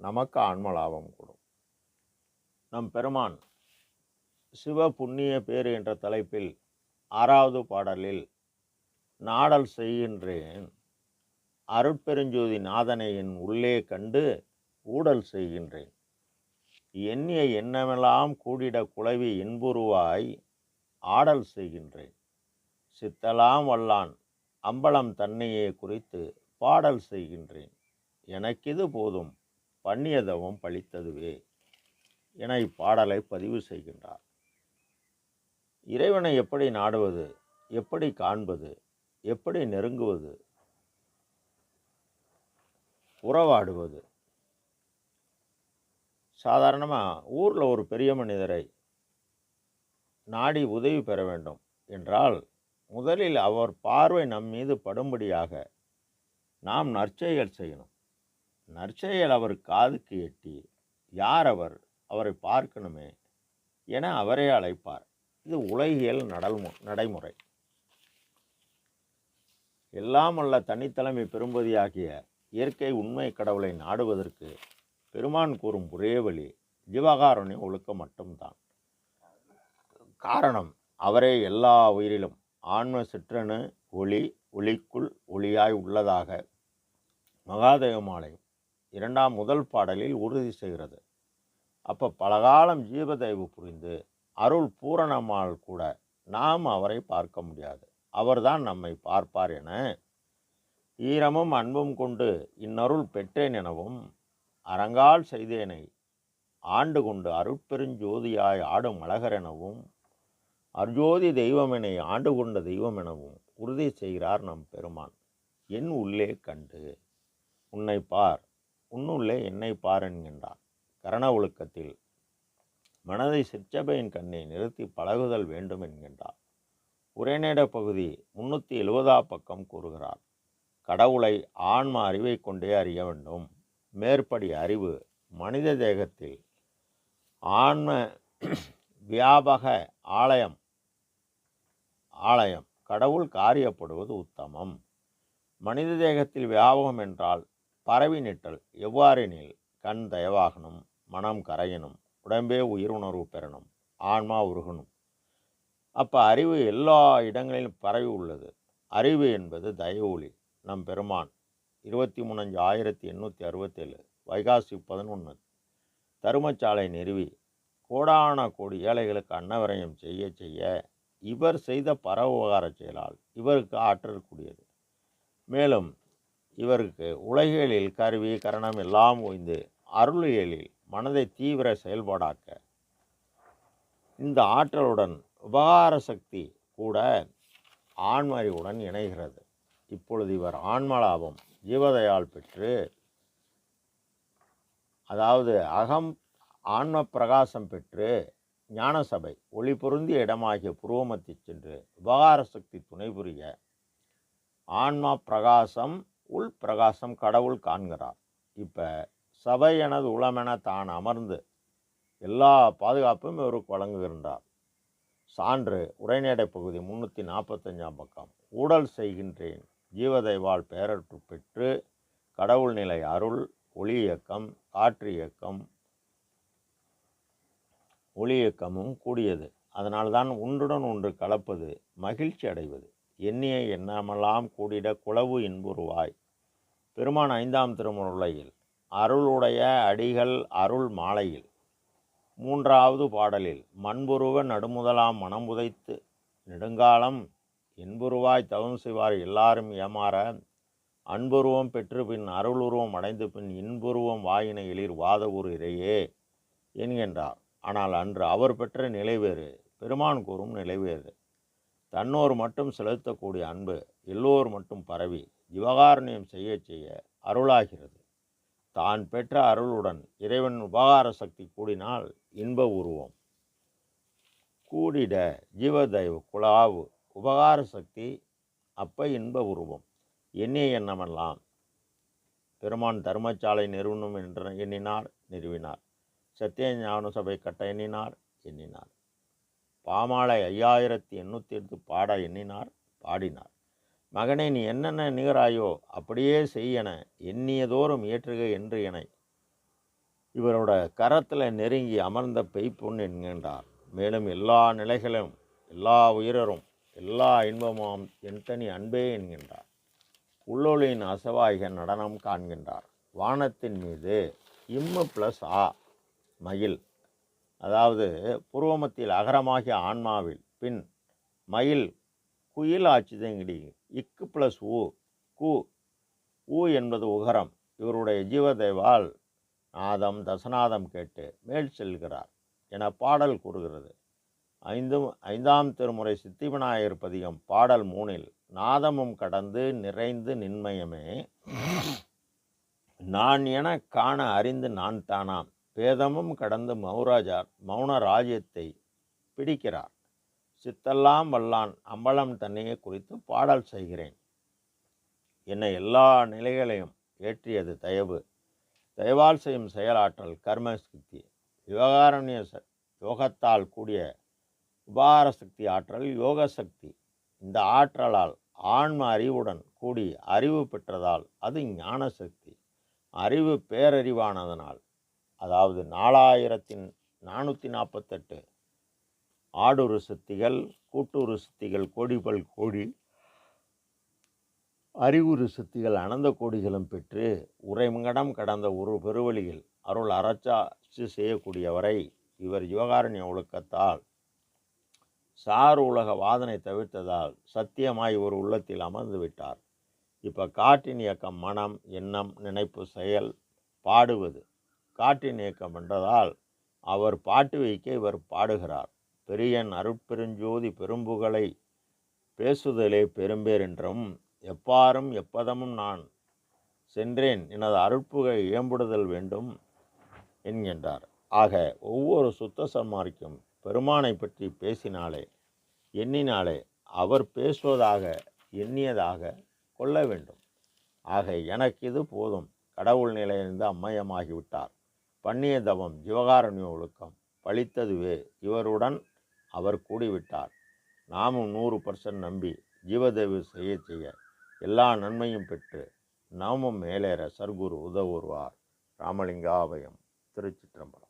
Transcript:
நமக்கு ஆன்ம லாபம் கூடும். நம் பெருமான் சிவ புண்ணிய பேர் என்ற தலைப்பில் ஆறாவது பாடலில் நாடல் செய்கின்றேன். அருட்பெருஞ்சோதி நாதனையின் உள்ளே கண்டு ஊடல் செய்கின்றேன். எண்ணிய எண்ணமெல்லாம் கூடிட குழவி இன்புருவாய் ஆடல் செய்கின்றேன். சித்தலாம் வல்லான் அம்பலம் தன்னையே குறித்து பாடல் செய்கின்றேன். எனக்கிது போதும் பண்ணியதவும் பழித்ததுவே. என இப்பாடலை பதிவு செய்கின்றார். இறைவனை எப்படி நாடுவது எப்படி காண்பது எப்படி நெருங்குவது உறவாடுவது? சாதாரணமாக ஊரில் ஒரு பெரிய மனிதரை நாடி உதவி பெற வேண்டும் என்றால் முதலில் அவர் பார்வை நம் மீது படும்படியாக நாம் நற்செயல் செய்யணும். நற்செயல் அவர் காதுக்கு எட்டி யார் அவர் அவரை பார்க்கணுமே என அவரே அழைப்பார். இது உலகியல் நடல்மு நடைமுறை. எல்லாம் அல்ல தனித்தலைமை பெரும்பதியாகிய இயற்கை உண்மை கடவுளை நாடுவதற்கு பெருமான் கூறும் ஒரே வழி ஜீவகாருண்ய ஒழுக்கம் மட்டும்தான். காரணம் அவரே எல்லா உயிரிலும் ஆன்ம சிற்றணு ஒளி ஒளிக்குள் ஒளியாய் உள்ளதாக மகாதேவமாலயம் இரண்டாம் முதல் பாடலில் உறுதி செய்கிறது. அப்போ பலகாலம் ஜீவதயவு புரிந்து அருள் பூரணமால் கூட நாம் அவரை பார்க்க முடியாது. அவர்தான் நம்மை பார்ப்பார் என ஈரமும் அன்பும் கொண்டு இன்னருள் பெற்றேன் எனவும் அறங்கால் செய்தேனை ஆண்டு கொண்டு அருட்பெருஞ்சோதியாய் ஆடும் அழகர் எனவும் அர்ஜோதி தெய்வமெனை ஆண்டு கொண்ட தெய்வம் எனவும் உறுதி செய்கிறார் நம் பெருமான். என் உள்ளே கண்டு உன்னை பார் உன்னுள்ளே என்னை பார்ன்கின்றான் கரண ஒழுக்கத்தில் மனதை சிற்றபையின் கண்ணை நிறுத்தி பழகுதல் வேண்டும் என்கின்றார் உரைநேட பகுதி முன்னூற்றி எழுபதா பக்கம் கூறுகிறார் கடவுளை ஆன்ம அறிவை கொண்டே அறிய வேண்டும். மேற்படி அறிவு மனித தேகத்தில் ஆன்ம வியாபக ஆலயம் ஆலயம். கடவுள் காரியப்படுவது உத்தமம். மனித தேகத்தில் வியாபகம் என்றால் பரவி நிற்றல் எவ்வாறெனில் கண் தயவாகணும் மனம் கரையணும் உடம்பே உயிர் உணர்வு பெறணும் ஆன்மா உருகணும். அப்போ அறிவு எல்லா இடங்களிலும் பரவி உள்ளது. அறிவு என்பது தயவு ஒளி நம் பெருமான். இருபத்தி மூணஞ்சு ஆயிரத்தி எண்ணூற்றி அறுபத்தேழு வைகாசி பதினொன்று தருமச்சாலை நிறுவி கோடான கோடி ஏழைகளுக்கு அன்னவரையும் செய்ய செய்ய இவர் செய்த பரவுகார செயலால் இவருக்கு ஆற்றல் கூடியது. மேலும் இவருக்கு உலகியலில் கருவி கரணம் எல்லாம் ஓய்ந்து அருளியலில் மனதை தீவிர செயல்பாடாக்க. இந்த ஆற்றலுடன் உபகார சக்தி கூட ஆண்மறிவுடன் இணைகிறது. இப்பொழுது இவர் ஆன்மலாபம் ஜீவதையால் பெற்று அதாவது அகம் ஆன்ம பிரகாசம் பெற்று ஞானசபை ஒளி பொருந்திய இடமாகிய புருவமத்தை சென்று உபகார சக்தி துணை புரிய ஆன்மா பிரகாசம் உள் பிரகாசம் கடவுள் காண்கிறார். இப்போ சபை எனது உளமென தான் அமர்ந்து எல்லா பாதுகாப்பும் இவருக்கு வழங்குகின்றார். சான்று உரைநடை பகுதி முன்னூற்றி நாற்பத்தஞ்சாம் பக்கம். ஊடல் செய்கின்றேன். ஜீவதைவாள் பேரற்று பெற்று கடவுள் நிலை அருள் ஒளி இயக்கம் காற்று இயக்கம் ஒளி இயக்கமும் கூடியது. அதனால்தான் ஒன்றுடன் ஒன்று கலப்பது மகிழ்ச்சி அடைவது. எண்ணிய எண்ணமெல்லாம் கூடிட குளவு இன்புருவாய் பெருமான் ஐந்தாம் திருமுறையில் அருளுடைய அடிகள் அருள் மாலையில். மூன்றாவது பாடலில் மண்புருவ நடுமுதலாம் மனம் உதைத்து நெடுங்காலம் இன்புருவாய் தவம் செய்வார் எல்லாரும் ஏமாற அன்புருவம் பெற்று பின் அருளுருவம் அடைந்து பின் இன்புருவம் வாயினை எளிர் ஊர் இறையே என்கின்றார். ஆனால் அன்று அவர் பெற்ற நிலை வேறு பெருமான் கூறும் நிலை வேறு. தன்னோர் மட்டும் செலுத்தக்கூடிய அன்பு எல்லோர் மட்டும் பரவி ஜிவகாரணியம் செய்ய செய்ய அருளாகிறது. தான் பெற்ற அருளுடன் இறைவன் உபகார சக்தி கூடினால் இன்ப உருவம். கூடிட ஜீவதைவ குழாவு உபகார சக்தி அப்ப இன்ப உருவம். எண்ணிய எண்ணமெல்லாம் பெருமான் தர்மசாலை நிறுவனம் என்று எண்ணினார் நிறுவினார். சத்திய ஞான சபை கட்ட எண்ணினார் எண்ணினார். பாமாலை ஐயாயிரத்தி எண்ணூற்றி எட்டு பாட எண்ணினார் பாடினார். மகனே நீ என்னென்ன நிகராயோ அப்படியே செய்யன எண்ணியதோறும் ஏற்றுக என்று என. இவரோட கரத்தில் நெருங்கி அமர்ந்த பெய்ப்பொன் என்கின்றார். மேலும் எல்லா நிலைகளும் எல்லா உயிரரும் எல்லா இன்பமும் என் தனி அன்பே என்கின்றார். உள்ளொளியின் அசவாய்க நடனம் காண்கின்றார். வானத்தின் மீது இம்மு ப்ளஸ் ஆ மயில். அதாவது புருவமத்தில் அகரமாகிய ஆன்மாவில் பின் மயில் குயில் ஆச்சுதங்கிடி இக்கு ப்ளஸ் ஊ கு ஊ என்பது உகரம். இவருடைய ஜீவதேவால் நாதம் தசநாதம் கேட்டு மேல் செல்கிறார் என பாடல் கூறுகிறது. ஐந்தும் ஐந்தாம் திருமுறை சித்திவிநாயகர் பதிகம் பாடல் மூணில் நாதமும் கடந்து நிறைந்து நின்மயமே நான் என காண அறிந்து நான் தானாம். பேதமும் கடந்து மௌராஜார் மௌன ராஜ்யத்தை பிடிக்கிறார். சித்தெல்லாம் வல்லான் அம்பலம் தன்னையே குறித்து பாடல் செய்கிறேன். என்னை எல்லா நிலைகளையும் ஏற்றியது தயவு. தயவால் செய்யும் செயலாற்றல் கர்ம சக்தி. யோகாரண்ய ச யோகத்தால் கூடிய உபார சக்தி ஆற்றல் யோக சக்தி. இந்த ஆற்றலால் ஆன்ம அறிவுடன் கூடி அறிவு பெற்றதால் அது ஞான சக்தி. அறிவு பேரறிவானதனால் அதாவது நாலாயிரத்தின் நானூற்றி நாற்பத்தெட்டு ஆடுரு சக்திகள் கூட்டுரு சக்திகள் கோடிபல் கோடி அறிவுறு சக்திகள் அனந்த கோடிகளும் பெற்று உரைமங்கடம் கடந்த ஒரு பெருவழியில் அருள் அரச்சாட்சி செய்யக்கூடியவரை இவர் யுவகாரண்ய ஒழுக்கத்தால் சார் உலக வாதனை தவிர்த்ததால் சத்தியமாய் ஒரு உள்ளத்தில் அமர்ந்து விட்டார். இப்போ காற்றின் இயக்கம் மனம் எண்ணம் நினைப்பு செயல் பாடுவது காட்டி இயக்கம் என்றதால் அவர் பாட்டு வைக்க இவர் பாடுகிறார். பெரியன் அருட்பெருஞ்சோதி பெரும்புகளை பேசுதலே பெரும்பேர் என்றும் எப்பாரும் எப்பதமும் நான் சென்றேன் எனது அருட்புகை இயம்புடுதல் வேண்டும் என்கின்றார். ஆக ஒவ்வொரு சுத்த சன்மார்க்கும் பெருமானை பற்றி பேசினாலே எண்ணினாலே அவர் பேசுவதாக எண்ணியதாக கொள்ள வேண்டும். ஆக எனக்கு இது போதும். கடவுள் நிலையிலிருந்து அம்மயமாகிவிட்டார். பண்ணிய தவம் ஜீவகாரண்ய ஒழுக்கம். பழித்ததுவே இவருடன் அவர் கூடிவிட்டார். நாமும் நூறு பர்சன்ட் நம்பி ஜீவதேவி செய்ய செய்ய எல்லா நன்மையும் பெற்று நாமும் மேலேற சர்க்குரு உதவுருவார் ராமலிங்காபயம் திருச்சிற்றம்பலம்.